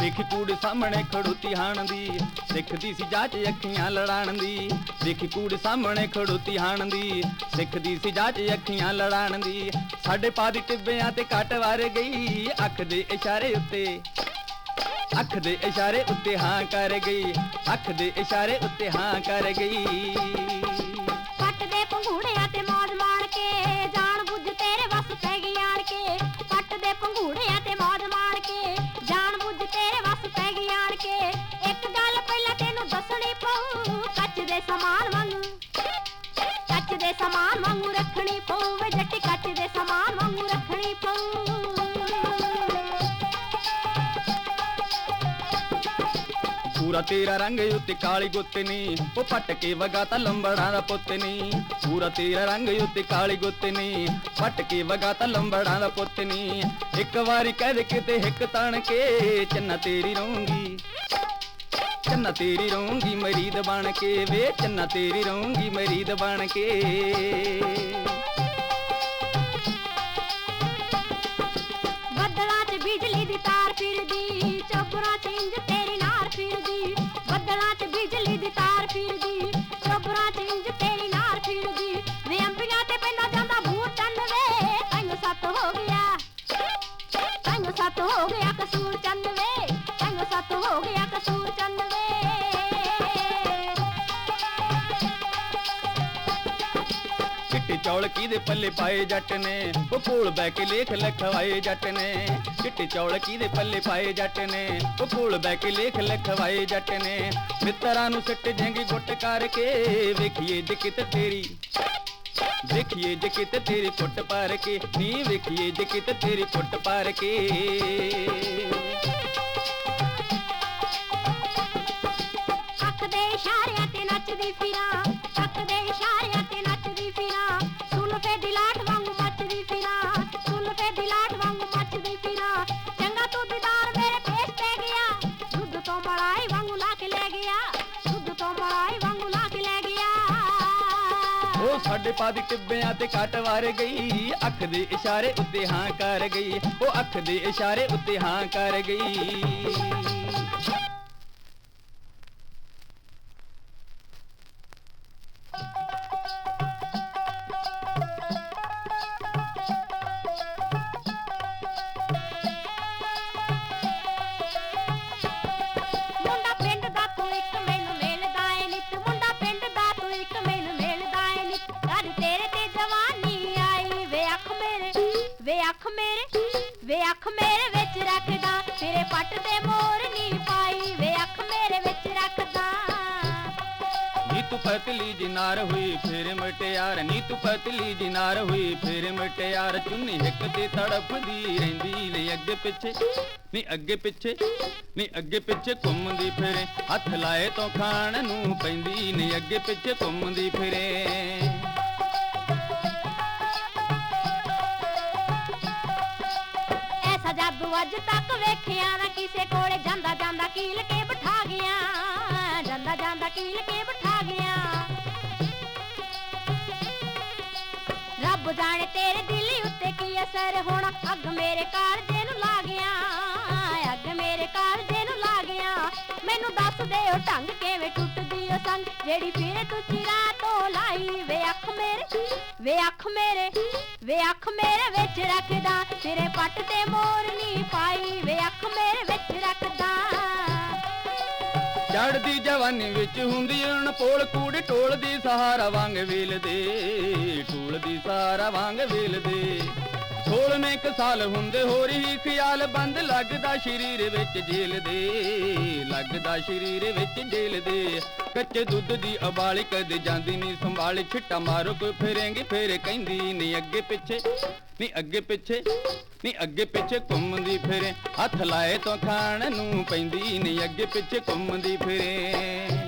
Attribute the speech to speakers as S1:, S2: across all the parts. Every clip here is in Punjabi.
S1: ਦੇਖੀ ਕੂੜ ਸਾਹਮਣੇ ਖੜੂਤੀ ਹਾਣ ਦੀ ਸਿੱਖਦੀ ਸੀ ਜਾਚ ਅੱਖੀਆਂ ਲੜਾਣ ਦੀ ਦੇਖੀ ਕੂੜ ਸਾਹਮਣੇ ਖੜੂਤੀ ਹਾਣ ਦੀ ਸਿੱਖਦੀ ਸੀ ਜਾਚ ਅੱਖੀਆਂ ਲੜਾਣ ਦੀ ਸਾਡੇ ਪਾ ਦੀ ਟਿੱਬਿਆਂ ਤੇ ਕੱਟ ਵਾਰ ਗਈ, ਅੱਖ ਦੇ ਇਸ਼ਾਰੇ ਉੱਤੇ। ਅੱਖ ਦੇ ਇਸ਼ਾਰੇ ਉੱਤੇ ਹਾਂ ਕਰ ਗਈ ਅੱਖ ਦੇ ਇਸ਼ਾਰੇ ਉੱਤੇ ਹਾਂ ਕਰ ਗਈ। ਪੂਰਾ ਤੇਰਾ ਰੰਗ ਉੱਤੇ ਕਾਲੀ ਗੁੱਤ ਨੀ। ਉਹ ਪੱਟ ਕੇ ਵਗਾ ਲੰਬੜਾਂ ਦਾ ਪੁੱਤ ਨੀ। ਤੇਰਾ ਰੰਗ ਉੱਤੇ ਕਾਲੀ ਗੁੱਤਨੀ ਪੱਟ ਕੇ ਵਗਾ ਤਾਂ ਲੰਬੜਾਂ ਦਾ ਪੁੱਤ ਨੀ। ਇੱਕ ਵਾਰੀ ਕਹਿ ਦੇ ਕਿਤੇ ਹਿੱਕ ਤਣ ਕੇ, ਚੰਨਾ ਤੇਰੀ ਰਹੂੰਗੀ ਚੰਨਾ ਤੇਰੀ ਰਹੂੰਗੀ ਮਰੀਦ ਬਣ ਕੇ ਵੇ, ਚੰਨਾ ਤੇਰੀ ਰਹੂੰਗੀ ਮਰੀਦ ਬਣ ਕੇ। ਚੌਲ ਕਿਹਦੇ ਪੱਲੇ ਪਾਏ ਜੱਟ ਨੇ। ਉਹ ਕੋਲ ਬੈ ਕੇ ਲੇਖ ਲਿਖਵਾਏ ਜੱਟ ਨੇ। ਚਿੱਟੇ ਚੌਲ ਕਿਹਦੇ ਪੱਲੇ ਪਾਏ ਜੱਟ ਨੇ। ਉਹ ਕੋਲ ਬੈ ਕੇ ਲੇਖ ਲਿਖਵਾਏ ਜੱਟ ਨੇ। ਮਿੱਤਰਾਂ ਨੂੰ ਸਿੱਟ ਜੰਗੀ ਗੁੱਟ ਕਰਕੇ। ਵੇਖੀਏ ਜੇ ਕਿਤੇ ਤੇਰੀ। ਵੇਖੀਏ ਜੇ ਕਿਤੇ ਤੇਰੀ ਫੁੱਟ ਪਾਰ ਕੇ। ਨੀ ਵੇਖੀਏ ਜੇ ਕਿਤੇ ਤੇਰੀ ਫੁੱਟ ਪਾਰ ਕੇ। ਉਹ ਸਾਡੇ ਪਾਦੀ ਟਿੱਬਿਆਂ ਤੇ ਕੱਟ ਵਾਰ ਗਈ, ਅੱਖ ਦੇ ਇਸ਼ਾਰੇ ਉੱਤੇ ਹਾਂ ਕਰ ਗਈ, ਉਹ ਅੱਖ ਦੇ ਇਸ਼ਾਰੇ ਉੱਤੇ ਹਾਂ ਕਰ ਗਈ।
S2: ਅੱਖ ਮੇਰੇ ਵਿੱਚ ਰੱਖਦਾ ਤੇਰੇ ਪੱਟ ਤੇ ਮੋਰ ਨਹੀਂ ਪਾਈ ਵੇ ਅੱਖ ਮੇਰੇ ਵਿੱਚ ਰੱਖਦਾ।
S1: ਨੀ ਤੂੰ ਪਤਲੀ ਜਿਨਾਰ ਹੋਈ, ਫੇਰ ਮਟਿਆਰ। ਨੀ ਤੂੰ ਪਤਲੀ ਜਿਨਾਰ ਹੋਈ, ਫੇਰ ਮਟਿਆਰ। ਚੁੰਨੀ ਇੱਕ ਤੇ ਤੜਫਦੀ ਰਹਿੰਦੀ ਨੇ ਅੱਗੇ ਪਿੱਛੇ, ਨੀ ਅੱਗੇ ਪਿੱਛੇ, ਨੀ ਅੱਗੇ ਪਿੱਛੇ ਘੁੰਮਦੀ ਫਿਰੇ। ਹੱਥ ਲਾਏ ਤੋਂ ਖਾਣ ਨੂੰ ਪੈਂਦੀ ਨੇ ਅੱਗੇ ਪਿੱਛੇ ਘੁੰਮਦੀ ਫਿਰੇ।
S2: ਐਸਾ ਅੱਜ ਤੱਕ ਵੇਖਿਆ ਨਾ ਕਿਸੇ ਕੋਲ। ਜਾਂਦਾ ਜਾਂਦਾ ਕੀਲ ਕੇ ਬਿਠਾ ਗਿਆ। ਜਾਂਦਾ ਜਾਂਦਾ ਕੀਲ ਕੇ ਬਿਠਾ ਗਿਆ। ਰੱਬ ਜਾਣੇ ਤੇਰੇ ਦਿਲ ਉੱਤੇ ਕੀ ਅਸਰ ਹੋਣਾ। ਅੱਗ ਮੇਰੇ ਕਾਰਜੇ ਨੂੰ ਲਾ ਗਿਆ। ਅੱਗ ਮੇਰੇ ਕਾਰਜੇ ਨੂੰ ਲਾ ਗਿਆ। ਮੈਨੂੰ ਦੱਸ ਦੇ ਉਹ ਢੰਗ ਕਿਵੇਂ ਟੁੱਟਦੀ ਉਹ ਜਿਹੜੀ ਫਿਰ ਤੂੰ ਚਿਰਾ ਤੋਂ ਲਾਈ। ਵੇ ਅੱਖ ਮੇਰੇ, ਵੇ ਅੱਖ ਮੇਰੇ, ਵੇ ਅੱਖ ਮੇਰੇ ਵਿੱਚ ਰੱਖਦਾ। ਤੇਰੇ ਪੱਟ ਤੇ ਮੋਰ ਪਾਈ। ਵੇ ਅੱਖ ਮੇਰੇ ਵਿੱਚ ਰੱਖਦਾ।
S1: ਚੜਦੀ ਜਵਾਨੀ ਵਿੱਚ ਹੁੰਦੀ ਅਣ ਪੋਲ ਕੂੜੀ ਟੋਲਦੀ ਸਹਾਰਾ ਵਾਂਗ ਵੇਲਦੇ। ਟੋਲਦੀ ਸਹਾਰਾ ਵਾਂਗ ਵੇਲਦੇ। ਸੋਲਵੇਂ ਇੱਕ ਸਾਲ ਹੁੰਦੇ ਹੋ ਰਹੀ ਖਿਆਲ ਬੰਦ, ਲੱਗਦਾ ਸ਼ਰੀਰ ਵਿੱਚ ਜੇਲ ਦੇ। ਲੱਗਦਾ ਸ਼ਰੀਰ ਵਿੱਚ ਜੇਲ ਦੇ। ਕੱਚੇ ਦੁੱਧ ਦੀ ਉਬਾਲੀ ਕਦੇ ਜਾਂਦੀ ਨਹੀਂ ਸੰਭਾਲ ਛਿੱਟਾ ਮਾਰੋ, ਕੋਈ ਫਿਰੇਂਗੀ, ਫੇਰ ਕਹਿੰਦੀ ਨਹੀਂ ਅੱਗੇ ਪਿੱਛੇ ਨਹੀਂ ਅੱਗੇ ਪਿੱਛੇ ਨਹੀਂ ਅੱਗੇ ਪਿੱਛੇ ਘੁੰਮਦੀ ਫਿਰੇ। ਹੱਥ ਲਾਏ ਤੋਂ ਖਾਣ ਨੂੰ ਪੈਂਦੀ ਨਹੀਂ ਅੱਗੇ ਪਿੱਛੇ ਘੁੰਮਦੀ ਫਿਰੇ।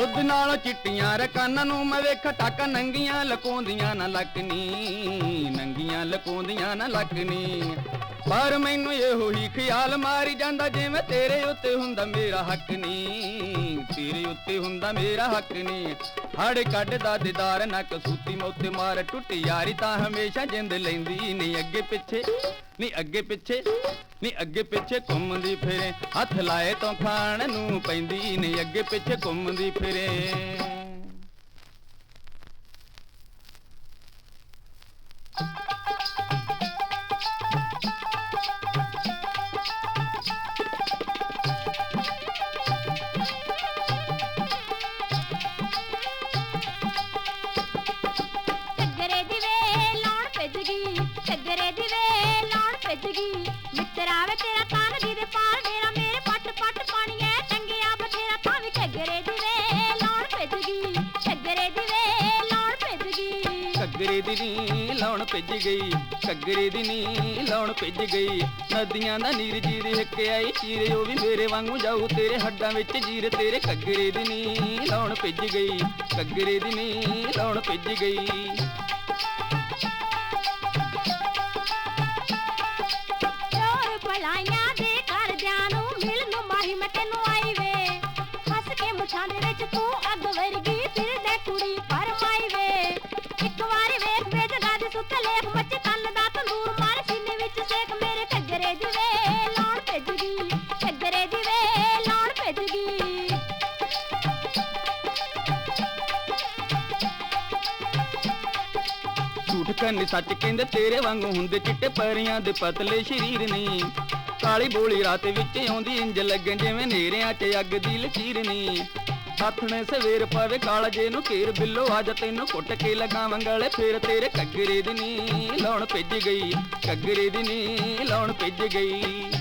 S1: ਦੁੱਧ ਨਾਲ ਚਿੱਟੀਆਂ ਰਕਾਨਾਂ ਨੂੰ ਮੈਂ ਵੇਖ ਟੱਕ ਨੰਗੀਆਂ ਲਕੋਂਦੀਆਂ ਨਾ ਲੱਕਨੀ, ਨੰਗੀਆਂ ਲਕੋਂਦੀਆਂ ਨਾ ਲੱਕਨੀ। ਪਰ ਮੈਨੂੰ ਇਹੋ ਹੀ ਖਿਆਲ ਮਾਰੀ ਜਾਂਦਾ ਜਿਵੇਂ ਤੇਰੇ ਉੱਤੇ ਹੁੰਦਾ ਮੇਰਾ ਹੱਕ ਨਹੀਂ। ਤੇਰੇ ਉੱਤੇ ਹੁੰਦਾ ਮੇਰਾ ਹੱਕ ਨਹੀਂ। ਹੜ ਕੱਢਦਾ ਦਿਦਾਰ ਨਾ ਕਸੂਤੀ ਮੋਤੇ ਮਾਰ ਟੁੱਟੀ ਯਾਰੀ ਤਾਂ ਹਮੇਸ਼ਾ ਜਿੰਦ ਲੈਂਦੀ ਨਹੀਂ ਅੱਗੇ ਪਿੱਛੇ, ਨਹੀਂ ਅੱਗੇ ਪਿੱਛੇ, ਨਹੀਂ ਅੱਗੇ ਪਿੱਛੇ ਘੁੰਮਦੀ ਫਿਰੇ। ਹੱਥ ਲਾਏ ਤੋਂ ਖਾਣ ਨੂੰ ਪੈਂਦੀ ਨਹੀਂ ਅੱਗੇ ਪਿੱਛੇ ਘੁੰਮਦੀ ਫਿਰੇ।
S2: ਘੱਗਰੇ ਦੀ
S1: ਨੀ ਲਾਉਣ ਭਿੱਜ ਗਈ, ਘੱਗਰੇ ਦੀ ਨੀ ਲਾਉਣ ਭਿੱਜ ਗਈ। ਨਦੀਆਂ ਦਾ ਨੀਰ ਜੀਰ ਹਿੱਕ ਆਈ ਚੀਰੇ, ਉਹ ਵੀ ਮੇਰੇ ਵਾਂਗੂ ਜਾਊ, ਤੇਰੇ ਹੱਡਾਂ ਵਿੱਚ ਜੀਰ, ਤੇਰੇ ਘੱਗਰੇ ਦੀ ਨੀ ਲਾਉਣ ਭਿੱਜ ਗਈ, ਘੱਗਰੇ ਦੀ ਨੀ ਲਾਉਣ ਭਿੱਜ ਗਈ। ਝੂਠ ਕਰਨੀ ਸੱਚ ਕਹਿੰਦੇ ਤੇਰੇ ਵਾਂਗੂ ਹੁੰਦੇ ਚਿੱਟੇ ਪਰੀਆਂ ਦੇ ਪਤਲੇ ਸ਼ਰੀਰ ਨੀ। ਕਾਲੀ ਬੋਲੀ ਰਾਤ ਵਿੱਚ ਆਉਂਦੀ ਇੰਜ ਲੱਗਣ ਜਿਵੇਂ ਨੇਰਿਆਂ 'ਚ ਅੱਗ ਦੀ ਲਕੀਰ ਨੀ। ਸਾਥਣੇ ਸਵੇਰ ਪਾਵੇ ਕਾਲਜੇ ਨੂੰ ਘੇਰ, ਬਿੱਲੋ ਅੱਜ ਤੈਨੂੰ ਕੁੱਟ ਕੇ ਲਗਾਵਾਂ ਗਲੇ ਫੇਰ ਤੇਰੇ ਘੱਗਰੇ ਦੀ ਨੀ ਲਾਉਣ ਭਿੱਜ ਗਈ। ਕੱਗਰੇ ਦੀ ਨੀ ਲਾਉਣ ਭਿੱਜ ਗਈ।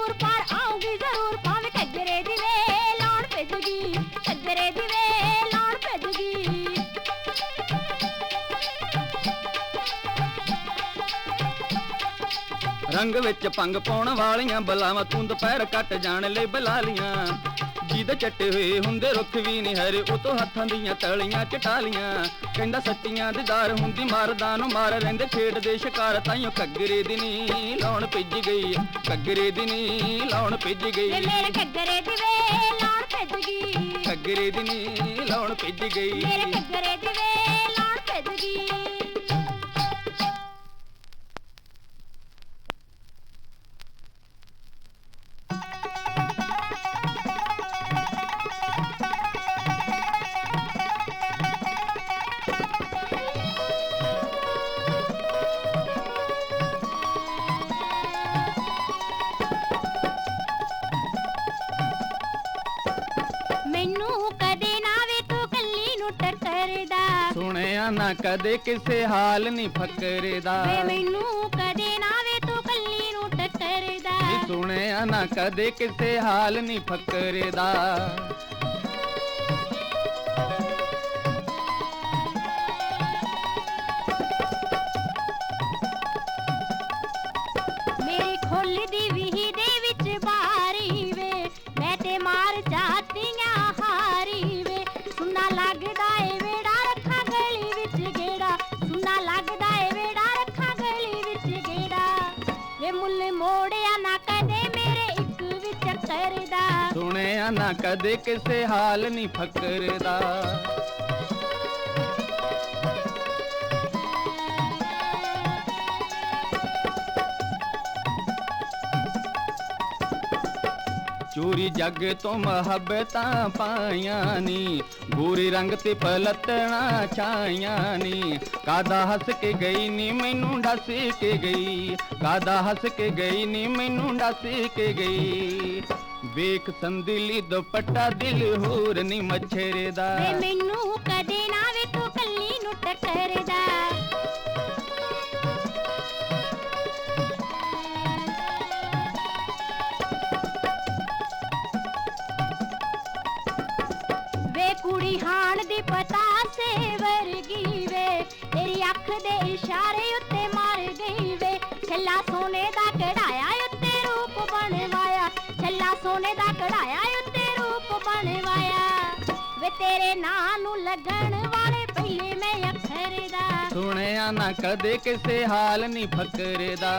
S2: ਹੋਏ ਪਾਰ ਆਉਂਗੀ ਜ਼ਰੂਰ ਭਾਵੇਂ ਘੱਗਰੇ ਦੀ ਵੇ ਲਾਉਣ ਭਿੱਜ ਗਈ ਦੀ ਵੇ ਲਾਉਣ ਭਿੱਜ
S1: ਰੰਗ ਵਿੱਚ ਪੰਗ ਪਾਉਣ ਵਾਲੀਆਂ, ਬਲਾਵਾਂ ਤੂੰ ਦੁਪਹਿਰ ਕੱਟ ਜਾਣ ਲਈ ਬਲਾਲੀਆਂ। ਜਿਹਦੇ ਚੱਟੇ ਹੋਏ ਹੁੰਦੇ ਰੁੱਖ ਵੀ ਨਹੀਂ ਹਰੇ ਉਹ ਤੋਂ ਹੱਥਾਂ ਦੀਆਂ ਤਲੀਆਂ ਚਟਾਲੀਆਂ। ਕਹਿੰਦਾ ਸੱਚੀਆਂ ਦੀਦਾਰ ਹੁੰਦੀ ਮਾਰਦਾ ਨੂੰ ਮਾਰ ਰਹਿੰਦੇ ਖੇਡਦੇ ਸ਼ਿਕਾਰ ਤਾਈਓ ਘੱਗਰੇ ਦੀ ਨੀ ਲਾਉਣ ਭਿੱਜ ਗਈ ਘੱਗਰੇ ਦੀ ਨੀ ਲਾਉਣ ਭਿੱਜ ਗਈ।
S2: ਮੇਰੇ ਘੱਗਰੇ ਦੀ ਵੇ ਲਾਉਣ ਭਿੱਜ ਗਈ।
S1: ਘੱਗਰੇ ਦੀ ਨੀ ਲਾਉਣ ਭਿੱਜ ਗਈ।
S2: ਮੇਰੇ ਘੱਗਰੇ ਦੀ ਵੇ ਲਾਉਣ ਭਿੱਜ ਗਈ। ਟਰਟਰਦਾ
S1: ਸੁਣਿਆ ਨਾ ਕਦੇ ਕਿਸੇ ਹਾਲ ਨਹੀਂ ਫਕਰਦਾ।
S2: ਵੇ ਮੈਨੂੰ ਕਦੇ ਨਾ ਵੇ ਤੂੰ ਕੱਲੀ ਨੂੰ ਟਰਟਰਦਾ
S1: ਨੀ ਸੁਣਿਆ ਨਾ ਕਦੇ ਕਿਸੇ ਹਾਲ ਨਹੀਂ ਫਕਰਦਾ।
S2: ਮੇਰੀ ਖੁੱਲ ਦੇ ਵਿੱਚ ਕਰਦਾ
S1: ਸੁਣਿਆ ਨਾ ਕਦੇ ਕਿਸੇ ਹਾਲ ਨਹੀਂ ਫਕਰਦਾ ਚੋਰੀ ਜੱਗ ਤੋਂ ਮੁਹੱਬਤਾਂ ਪਾਈਆਂ ਨੀ ਗੋਰੇ ਰੰਗ ਤੇ ਪਲਤਣਾ ਛਾਈਆਂ ਨੀ ਕਾਦਾ ਹੱਸ ਕੇ ਗਈ ਨੀ ਮੈਨੂੰ ਡੱਸ ਕੇ ਗਈ ਕਾਦਾ ਹੱਸ ਕੇ ਗਈ ਨੀ ਮੈਨੂੰ ਡੱਸ ਕੇ ਗਈ ਵੇਖ ਸੰਦਲੀ ਦੁਪੱਟਾ ਦਿਲ ਹੋਰ ਨੀ ਮੱਛਰੇ
S2: ਵੇ ਮੈਨੂੰ ਕਦੇ ਨਾ ਵੇ ਤੂੰ ਕੱਲੀ ਨੂੰ ਟੱਕਰਦਾ। ਵੇ ਕੁੜੀ ਹਾਣ ਦੀ ਪਤਾ ਸੇ ਵਰਗੀ ਵੇ, ਤੇਰੀ ਅੱਖ ਦੇ ਇਸ਼ਾਰੇ ਉੱਤੇ ਮਾਰ ਗਈ ਵੇ, ਛੱਲਾ ਸੋਨੇ ਸੋਨੇ ਦਾ ਕਢਾਇਆ ਉੱਤੇ ਰੂਪ ਬਣਵਾਇਆ ਵੇ ਤੇਰੇ ਨਾਂ ਨੂੰ ਲੱਗਣ ਵਾਲੇ ਪਹਿਲੇ ਮੈਂ ਅੱਖਰ ਦਾ।
S1: ਸੁਣਿਆ ਨਾ ਕਦੇ ਕਿਸੇ ਹਾਲ ਨੀ ਫਕਰੇ ਦਾ।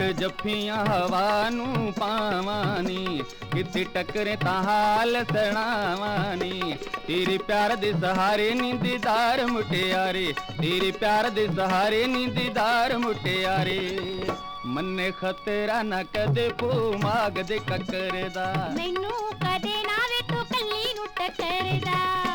S1: ਕੁੱਟ ਜੱਫੀਆਂ ਹਵਾ ਨੂੰ ਪਾਵਾਨੀ ਕਿਤੇ ਟੱਕਰੇ ਤਾਂ ਹਾਲ ਸਣਾਵਾਨੀ। ਤੇਰੇ ਪਿਆਰ ਦੇ ਸਹਾਰੇ ਨੀ ਦੀਦਾਰ ਮੁਟਿਆਰੇ, ਤੇਰੇ ਪਿਆਰ ਦੇ ਸਹਾਰੇ ਨੀ ਦੀਦਾਰ ਮੁਟਿਆਰੇ। ਮੰਨੇ ਖਤਰਾ ਨਾ ਕਦੇ ਪੋ ਮਾਗ ਦੇ ਕੱਕਰ ਦਾ
S2: ਮੈਨੂੰ ਕਦੇ ਨਾ ਵੇ ਤੂੰ ਕੱਲੀ ਨੂੰ ਟੱਕਰਦਾ।